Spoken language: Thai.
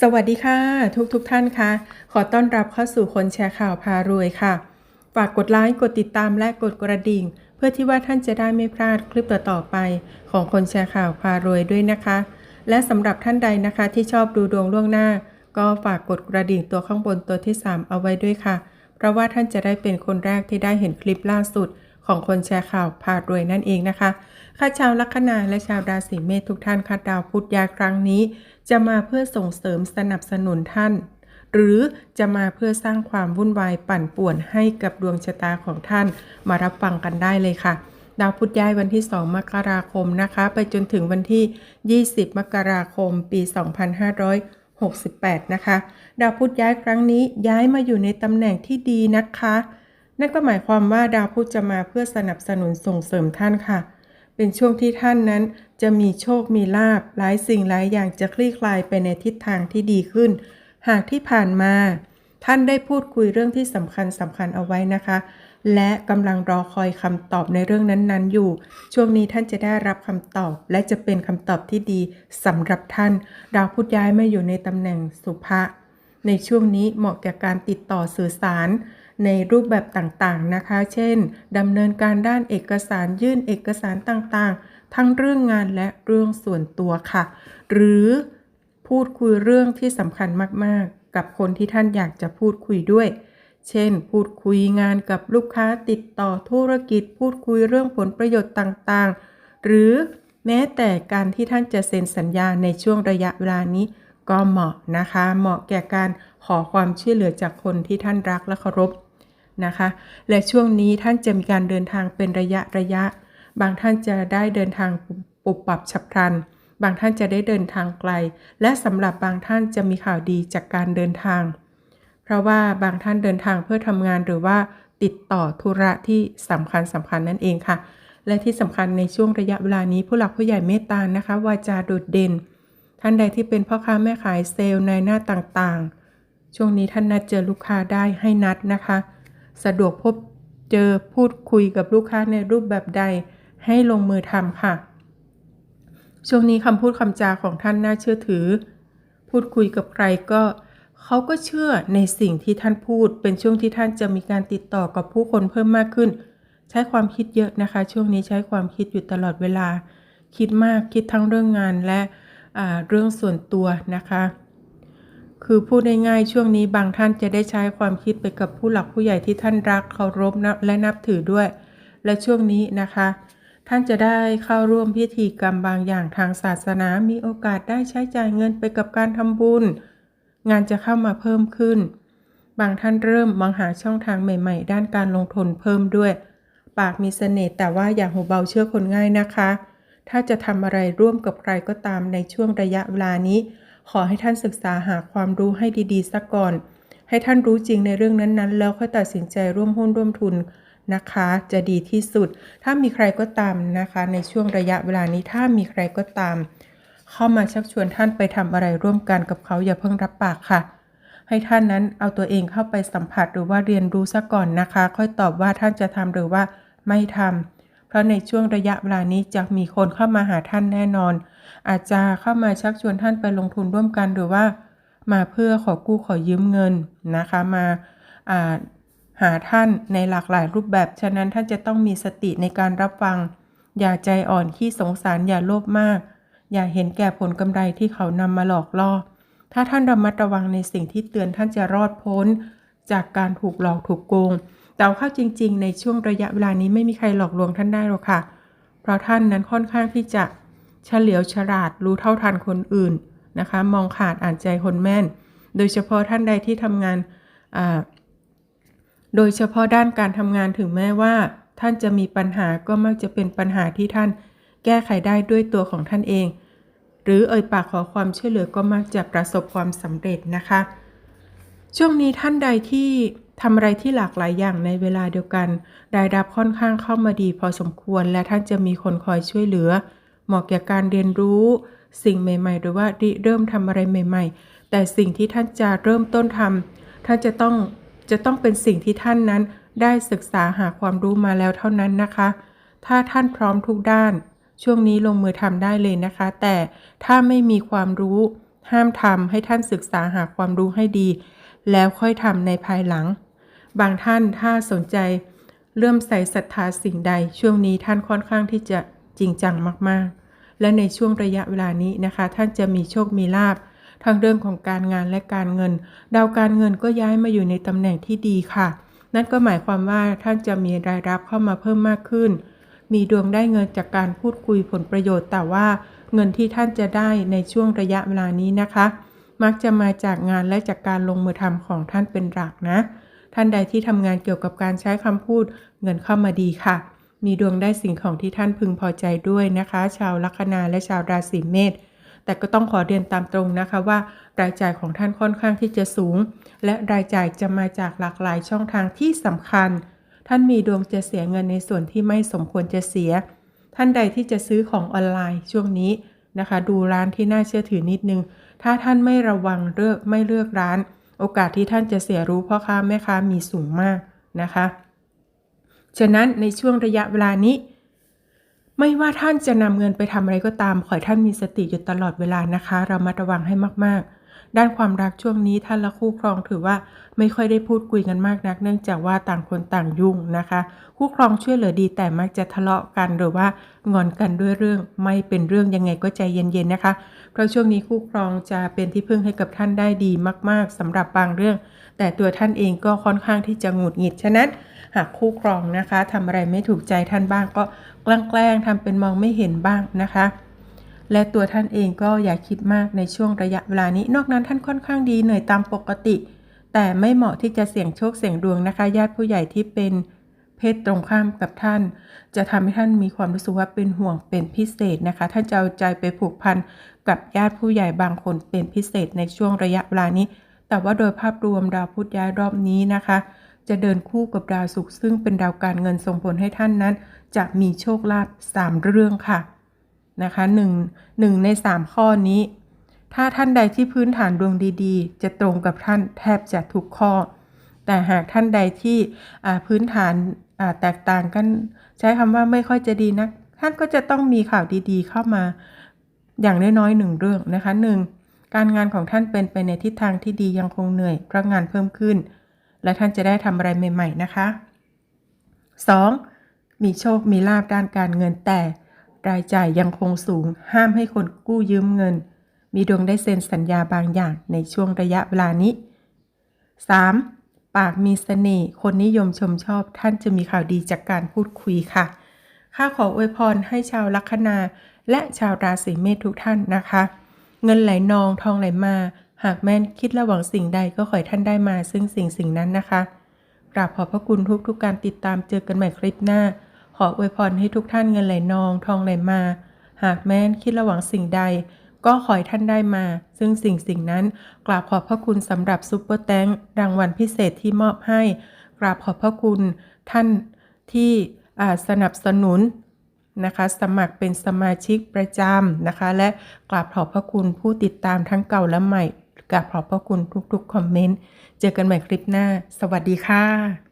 สวัสดีค่ะ ทุกทุกท่านค่ะ ขอต้อนรับเข้าสู่คนแชร์ข่าวพารวยค่ะ ฝากกดไลค์กดติดตามและกดกระดิ่ง เพื่อที่ว่าท่านจะได้ไม่พลาดคลิปต่อๆไป ของคนแชร์ข่าวพารวยด้วยนะคะ และสำหรับท่านใดนะคะที่ชอบดูดวงล่วงหน้า ก็ฝากกดกระดิ่งตัวข้างบนตัวที่ 3 เอาไว้ด้วยค่ะ เพราะว่าท่านจะได้เป็นคนแรกที่ได้เห็นคลิปล่าสุด ของคนแชร์ข่าวพารวยนั่นเองนะคะข้าชาวลัคนาและชาวราศีเมษทุกท่านค่ะดาวพุธยาครั้งนี้ จะมาเพื่อส่งเสริมสนับสนุนท่าน หรือจะมาเพื่อสร้างความวุ่นวายปั่นป่วนให้กับดวงชะตาของท่าน มารับฟังกันได้เลยค่ะ ดาวพุธย้ายวันที่ 2 มกราคมนะคะ ไปจนถึงวันที่ 20 มกราคม ปี 2568 นะคะ ดาวพุธย้ายครั้งนี้ย้ายมาอยู่ในตำแหน่งที่ดีนะคะ นั่นก็หมายความว่าดาวพุธจะมาเพื่อสนับสนุนส่งเสริมท่านค่ะ เป็นช่วงที่ท่านนั้นจะมีโชคมีลาบหลายสิ่งหลายอย่างจะคลี่คลายไปในทิศทางที่ดีขึ้น หากที่ผ่านมา ท่านได้พูดคุยเรื่องที่สำคัญสำคัญเอาไว้นะคะ และกำลังรอคอยคำตอบในเรื่องนั้นๆ อยู่ ช่วงนี้ท่านจะได้รับคำตอบ และจะเป็นคำตอบที่ดีสำหรับท่าน ดาวพุธย้ายมาอยู่ในตำแหน่งสุภะในช่วงนี้เหมาะแก่การติดต่อสื่อสาร ในรูปแบบต่างๆนะคะ เช่นดำเนินการด้านเอกสารยื่นเอกสารต่างๆ ทั้งเรื่องงานและเรื่องส่วนตัวค่ะ หรือพูดคุยเรื่องที่สำคัญมากๆ กับคนที่ท่านอยากจะพูดคุยด้วย เช่น พูดคุยงานกับลูกค้าติดต่อธุรกิจ พูดคุยเรื่องผลประโยชน์ต่างๆ หรือแม้แต่การที่ท่านจะเซ็นสัญญาในช่วงระยะเวลานี้ก็เหมาะนะคะ เหมาะแก่การขอความช่วยเหลือจากคนที่ท่านรักและเคารพ นะคะ และช่วงนี้ท่านจะมีการเดินทางเป็นระยะระยะ บางท่านจะได้เดินทางปุบปรับฉับพลัน บางท่านจะได้เดินทางไกล และสำหรับบางท่านจะมีข่าวดีจากการเดินทาง เพราะว่าบางท่านเดินทางเพื่อทำงานหรือว่าติดต่อธุระที่สำคัญสำคัญนั่นเองค่ะ และที่สำคัญในช่วงระยะเวลานี้ผู้หลักผู้ใหญ่เมตตานะคะ วาจาโดดเด่น ท่านใดที่เป็นพ่อค้าแม่ขายเซลล์ในหน้าต่างๆ ช่วงนี้ท่านนัดเจอลูกค้าได้ให้นัดนะคะ สะดวกพบเจอพูดคุยกับลูกค้าในรูปแบบใด ให้ลงมือทำค่ะ ช่วงนี้คำพูดคำจาของท่านน่าเชื่อถือ พูดคุยกับใครก็ เขาก็เชื่อในสิ่งที่ท่านพูด เป็นช่วงที่ท่านจะมีการติดต่อกับผู้คนเพิ่มมากขึ้น ใช้ความคิดเยอะนะคะ ช่วงนี้ใช้ความคิดอยู่ตลอดเวลา คิดมากคิดทั้งเรื่องงานและอ่าเรื่องส่วนตัวนะคะ คือพูดง่ายๆช่วงนี้บางท่านจะได้ใช้ความคิดไปกับผู้หลักผู้ใหญ่ที่ท่านรักเคารพนับและนับถือด้วย และช่วงนี้นะคะ ท่านจะได้เข้าร่วมพิธีกรรมบางอย่างทางศาสนา มีโอกาสได้ใช้จ่ายเงินไปกับการทำบุญ งานจะเข้ามาเพิ่มขึ้น บางท่านเริ่มมองหาช่องทางใหม่ ๆ ด้านการลงทุนเพิ่มด้วย ปากมีเสน่ห์แต่ว่าอย่าหูเบาเชื่อคนง่ายนะคะ ถ้าจะทำอะไรร่วมกับใครก็ตามในช่วงระยะเวลานี้ ขอให้ท่านศึกษาหาความรู้ให้ดีๆซะก่อน ให้ท่านรู้จริงในเรื่องนั้นๆ แล้วค่อยตัดสินใจร่วมหุ้นร่วมทุนนะคะ จะดีที่สุด ถ้ามีใครก็ตามนะคะ ในช่วงระยะเวลานี้ถ้ามีใครก็ตาม เข้ามาชักชวนท่านไปทำอะไรร่วมกันกับเขาอย่าเพิ่งรับปากค่ะ ให้ท่านนั้นเอาตัวเองเข้าไปสัมผัสหรือว่าเรียนรู้ซะก่อนนะคะ ค่อยตอบว่าท่านจะทำหรือว่าไม่ทำ ราะในช่วงระยะเวลานี้จะมีคนเข้ามาหาท่านแน่นอน อาจจะเข้ามาชักชวนท่านไปลงทุนร่วมกันหรือว่า มาเพื่อขอกู้ขอยืมเงินนะคะมาาหาท่านในหลากหลายรูปแบบ ฉะนั้นท่านจะต้องมีสติในการรับฟัง อย่าใจอ่อนขี้สงสารอย่าโลภมาก อย่าเห็นแก่ผลกำไรที่เขานำมาหลอกล่อ ถ้าท่านระมัดระวังในสิ่งที่เตือนท่านจะรอดพ้น จากการถูกหลอกถูกโกง แต่เอาข้าจริง ๆ ในช่วงระยะเวลานี้ไม่มีใครหลอกลวงท่านได้หรอกค่ะ เพราะท่านนั้นค่อนข้างที่จะเฉลียวฉลาดรู้เท่าทันคนอื่นนะคะ มองขาดอ่านใจคนแม่น โดยเฉพาะท่านใดที่ทำงานโดยเฉพาะด้านการทำงานถึงแม้ว่า ท่านจะมีปัญหาก็มักจะเป็นปัญหาที่ท่านแก้ไขได้ด้วยตัวของท่านเอง หรือเอ่ยปากขอความช่วยเหลือก็มักจะประสบความสำเร็จนะคะ ช่วงนี้ท่านใดที่ ทำอะไรที่หลากหลายอย่างในเวลาเดียวกัน รายรับค่อนข้างเข้ามาดีพอสมควร และท่านจะมีคนคอยช่วยเหลือ เหมาะแก่การเรียนรู้ สิ่งใหม่ ๆ หรือว่าเริ่มทำอะไรใหม่ ๆ แต่สิ่งที่ท่านจะเริ่มต้นทำท่านจะต้องจะต้องเป็นสิ่งที่ท่านนั้นได้ศึกษาหาความรู้มาแล้วเท่านั้นนะคะ ถ้าท่านพร้อมทุกด้าน ช่วงนี้ลงมือทำได้เลยนะคะ แต่ถ้าไม่มีความรู้ ห้ามทำให้ท่านศึกษาหาความรู้ให้ดี แล้วค่อยทำในภายหลัง บางท่านถ้าสนใจเลื่อมใสศรัทธาสิ่งใด ช่วงนี้ท่านค่อนข้างที่จะจริงจังมากๆ และในช่วงระยะเวลานี้นะคะ ท่านจะมีโชคมีลาภทางเรื่องของการงานและการเงิน ดาวการเงินก็ย้ายมาอยู่ในตำแหน่งที่ดีค่ะ นั่นก็หมายความว่าท่านจะมีรายรับเข้ามาเพิ่มมากขึ้น มีดวงได้เงินจากการพูดคุยผลประโยชน์ แต่ว่าเงินที่ท่านจะได้ในช่วงระยะเวลานี้นะคะ มักจะมาจากงานและจากการลงมือทำของท่านเป็นหลักนะ ท่านใดที่ทำงานเกี่ยวกับการใช้คำพูด เงินเข้ามาดีค่ะ มีดวงได้สิ่งของที่ท่านพึงพอใจด้วยนะคะ ชาวลัคนาและชาวราศีเมษแต่ก็ต้องขอเรียนตามตรงนะคะว่า รายจ่ายของท่านค่อนข้างที่จะสูง และรายจ่ายจะมาจากหลากหลายช่องทางที่สำคัญ ท่านมีดวงจะเสียเงินในส่วนที่ไม่สมควรจะเสีย ท่านใดที่จะซื้อของออนไลน์ช่วงนี้นะคะ ดูร้านที่น่าเชื่อถือนิดนึง ถ้าท่านไม่ระวังเลือกไม่เลือกร้าน โอกาสที่ท่านจะเสียรู้พ่อค้าแม่ค้ามีสูงมากนะคะ ฉะนั้นในช่วงระยะเวลานี้ ไม่ว่าท่านจะนำเงินไปทำอะไรก็ตาม ขอให้ท่านมีสติอยู่ตลอดเวลานะคะ เรามาระวังให้มากๆ ด้านความรักช่วงนี้ท่านและคู่ครองถือว่าไม่ค่อยได้พูดคุยกันมากนัก เนื่องจากว่าต่างคนต่างยุ่งนะคะ คู่ครองช่วยเหลือดีแต่มักจะทะเลาะกันหรือว่างอนกันด้วยเรื่องไม่เป็นเรื่องยังไงก็ใจเย็นๆนะคะ เพราะช่วงนี้คู่ครองจะเป็นที่พึ่งให้กับท่านได้ดีมาก ๆสำหรับบางเรื่อง แต่ตัวท่านเองก็ค่อนข้างที่จะหงุดหงิดฉะนั้นหากคู่ครองนะคะทำอะไรไม่ถูกใจท่านบ้างก็แกล้งๆทำเป็นมองไม่เห็นบ้างนะคะ และตัวท่านเองก็อย่าคิดมากในช่วงระยะเวลานี้ นอกนั้นท่านค่อนข้างดีเหนื่อยตามปกติ แต่ไม่เหมาะที่จะเสี่ยงโชคเสี่ยงดวงนะคะ ญาติผู้ใหญ่ที่เป็นเพศตรงข้ามกับท่าน จะทำให้ท่านมีความรู้สึกว่าเป็นห่วงเป็นพิเศษนะคะ ท่านจะเอาใจไปผูกพันกับญาติผู้ใหญ่บางคนเป็นพิเศษในช่วงระยะเวลานี้ แต่ว่าโดยภาพรวมดาวพุธย้ายรอบนี้นะคะ จะเดินคู่กับดาวศุกร์ซึ่งเป็นดาวการเงินส่งผลให้ท่านนั้น จะมีโชคลาภ3เรื่องค่ะ นะคะหนึ่งหนึ่งใน3ข้อนี้ ถ้าท่านใดที่พื้นฐานดวงดีๆ จะตรงกับท่านแทบจะทุกข้อ แต่หากท่านใดที่พื้นฐานแตกต่างกัน ใช้คำว่าไม่ค่อยจะดีนะท่านก็จะต้องมีข่าวดีๆ เข้ามาอย่างน้อยๆหนึ่งเรื่องนะคะหนึ่งการงานของท่านเป็นไปในทิศทางที่ดียังคงเหนื่อยเพราะงานเพิ่มขึ้น และท่านจะได้ทำอะไรใหม่ ๆ นะคะ 2. มีโชคมีลาบด้านการเงินแต่ รายจ่ายยังคงสูง ห้ามให้คนกู้ยืมเงิน มีดวงได้เซ็นสัญญาบางอย่างในช่วงระยะเวลานี้ 3. ปากมีเสน่ห์คนนิยมชมชอบท่านจะมีข่าวดีจากการพูดคุยค่ะ ข้าขออวยพรให้ชาวลัคนา และชาวราศีเมษทุกท่านนะคะ เงินไหลนองทองไหลมา หากแม่นคิดและหวังสิ่งใดก็ขอให้ท่านได้มาซึ่งสิ่งสิ่งนั้นนะคะกราบขอบพระคุณทุกๆกการติดตามเจอกันใหม่คลิปหน้า ขออวยพรให้ทุกท่านเงินไหลนองทองไหลมา หากแม้นคิดและหวังสิ่งใด ก็ขอให้ท่านได้มา ซึ่งสิ่งสิ่งนั้นกราบขอบพระคุณสำหรับซุปเปอร์แตงรางวัลพิเศษที่มอบให้ กราบขอบพระคุณท่านที่สนับสนุนนะคะสมัครเป็นสมาชิกประจำนะคะ และกราบขอบพระคุณผู้ติดตามทั้งเก่าและใหม่กราบขอบพระคุณทุกๆคอมเมนต์ เจอกันใหม่คลิปหน้า สวัสดีค่ะ